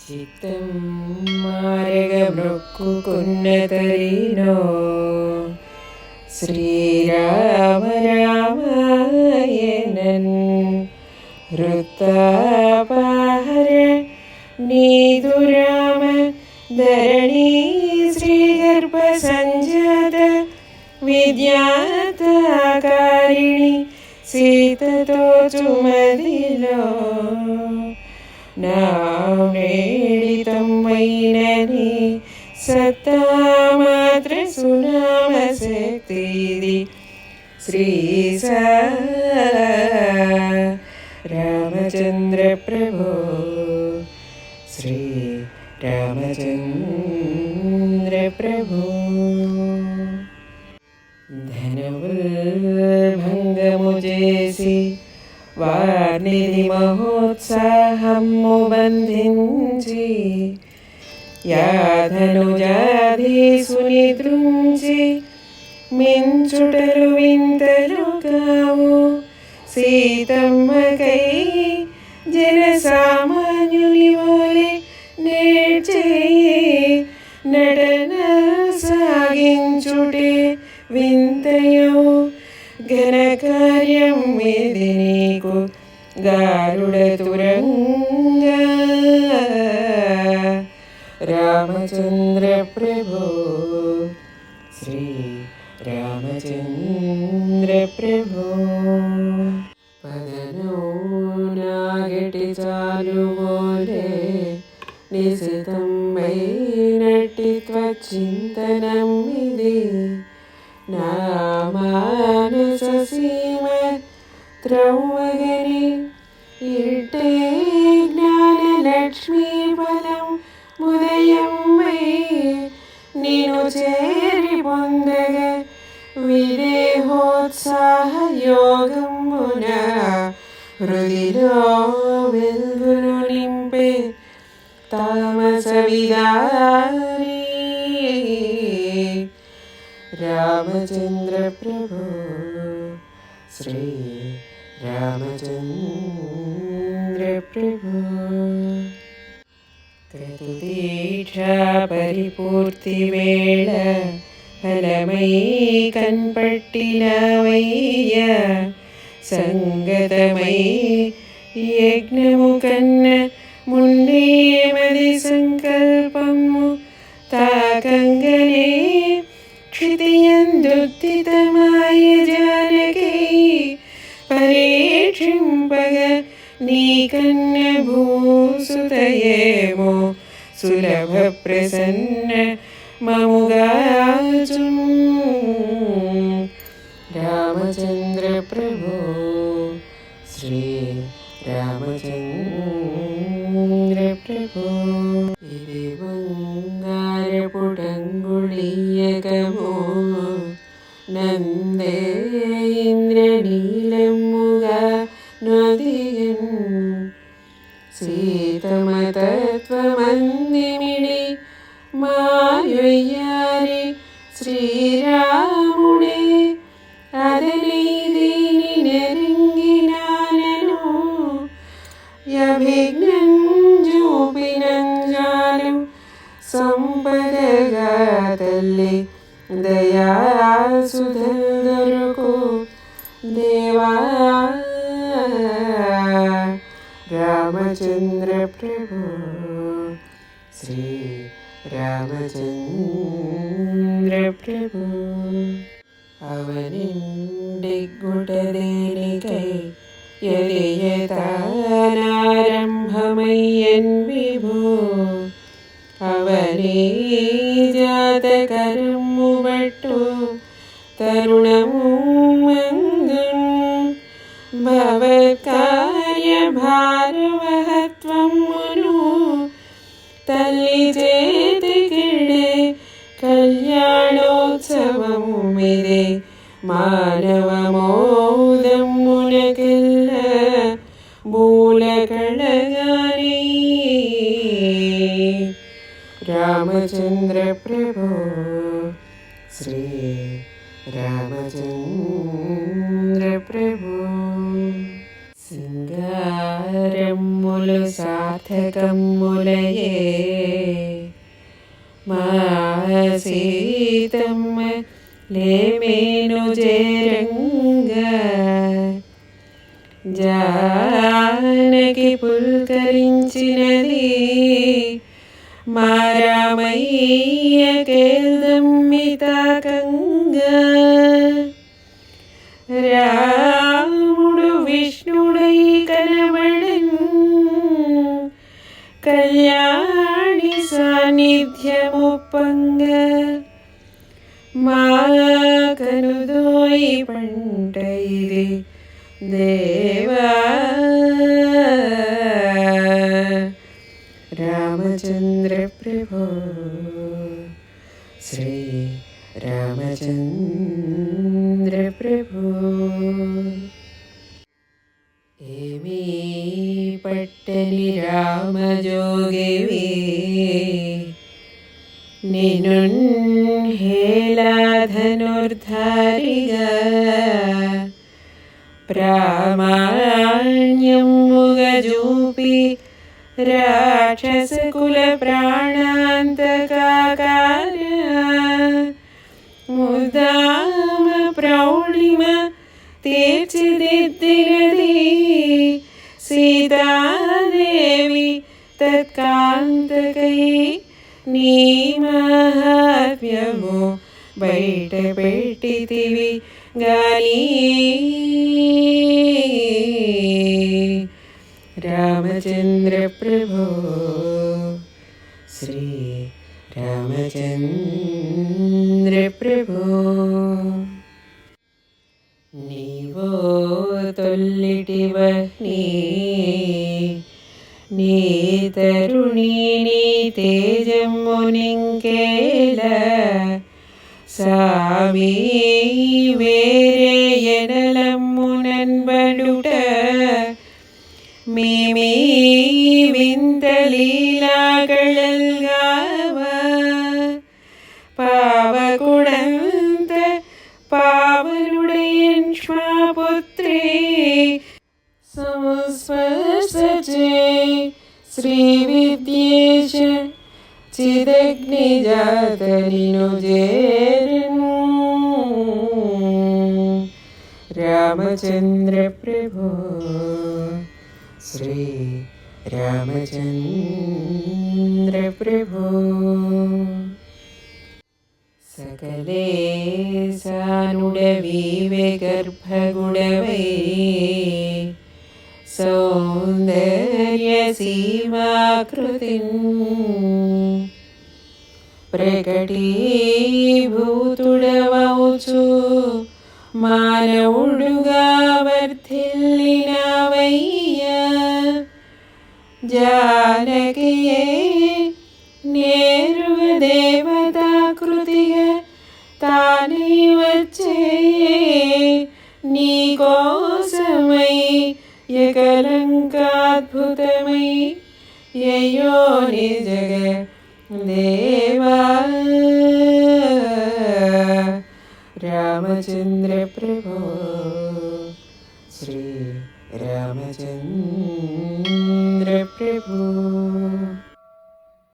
ചിത്തം മാരകമൃക്കുന്നതരീനോ ശ്രീരാമ രാമായണൻ വൃത്താപഹര നീതുരാമ ധരണീ ശ്രീഗർഭ സഞ്ജാത വിദ്യാതാകാരിണി സീതతో ചുമതിలో నామేళితమైనని సత్తామాత్ర సునామ శక్తి శ్రీ రామచంద్ర ప్రభో శ్రీ రామచంద్ర ప్రభో ధనవుల్ భంగము చేసి వాణిని మహోత్సాహము బంధించి యాధనుజాధీసుని దృంచి మించుటలు వింతలు కావు. సీతమ్మకై జన సామాన్యుని వోలే నేర్చే నటన సాగించుటే వింతయో ഘനകാര്യം മേദിനീക്കു ഗാരുഡ തുരങ്ക. രാമചന്ദ്ര പ്രഭു ശ്രീ രാമചന്ദ്ര പ്രഭു. പതനോനാകട്ടി ചാലുപോലെ നിശിതം വൈ നട്ടിത്വ ചിന്തനം ഇതി നാമ ദ്രൗവകനെ ഇട്ടേ ജ്ഞാനലക്ഷ്മീ ഫലം ഉദയം വൈ നീനു ചേരി പൊന്തക വിദേഹോത്സാഹയോഗം മുന ഹൃദിലോ വെൽഗുരു നിംപെ താമസവിദാരി. രാമചന്ദ്ര പ്രഭു ശ്രീ രാമചന്ദ്രപ്രഭു. ക്രതുദീക്ഷാപരിപൂർത്തിവേള ഫലമയീ കൺപട്ടിലവയ്യ സംഗതമയീ യജ്ഞമുകന്ന മുണ്ടേ മതി സങ്കൽപ്പ കന്യഭൂസുതയേമോ? സുലഭപ്രസന്ന മമുകാചും രാമചന്ദ്ര പ്രഭു ശ്രീ രാമചന്ദ്ര പ്രഭു ഇവ പൊടങ്കുളിയകമോ സീതമതത്വമന്ദിമിടി മായൊയ്യാരെ ശ്രീരാമുടെ അതലീതിനെരുങ്ങിനാനോ യഭിഘ്നൂപിനഞ്ചാലും സമ്പദഗതല്ലേ ദയാസുധന്ദരുക്കോ ദേവാ രാമചന്ദ്രപ്രഭു. ശ്രീ രാമചന്ദ്രപ്രഭു. അവനിന്റെ ഗുടനേരികൈ എളിയതാരംഭമയ്യൻ വിഭു. അവനേ ജാതകരും മുവട്ടു. തരുണ உனக்கல்ல மூல கடகாரே ராமச்சந்திர பிரபு ஸ்ரீ രാമചന്ദ്ര പ്രഭു സിംഗാരം മുലു സാധകം മുലയേ. മാസീതം ലേമേനു ചേരംഗ జానకి పుల్కరించినది మా రామయ్య కేల్దమ్మితాకంగా రాముడు విష్ణుడై కనబడన్ కళ్యాణి సాన్నిధ్యముప్పంగ మా కనుదోయి పంట ఇది దేవా രാമചന്ദ്ര പ്രഭോ. ശ്രീ രാമചന്ദ്ര പ്രഭോ. ഏമീ പട്ടനി രാമജോഗിവേ നിനുൻഹേലാധനുർധാരിക പ്രാമാണ്യം മുഖജൂപി చూపి రాక్షసకుల ప్రాణాంతకాకార ముదామ ప్రౌఢిమ తీర్చిదిద్దినది సీతాదేవి తత్కాంతకై నీ మహాత్మ్యము బయట పెట్టితివి గాని రామచంద్ర ప్రభో శ్రీ రామచంద్ర ప్రభో నీవో తొల్లిటివని నీ తరుణి నీ తేజము నింకేల సామి వేరే ఎనలమ్మునన్బడుట त्रिनेत्रत्रे संस्पर्शचे श्रीविद्येश चिदग्निजातरिनुजेरन् रामचन्द्रप्रभो श्री रामचन्द्रप्रभो സകലേശാനുടവീ ഗർഭഗുണവേ സൗന്ദര്യസീമാകൃതിൻ പ്രകടീഭൂതുടവച്ചു മാനവുടുകാവർധില്ലിനവയ്യ ജാനകിയെ നേരുവദേ യയോനിജകേ ദേവ രാമചന്ദ്ര പ്രഭോ ശ്രീ രാമചന്ദ്ര പ്രഭോ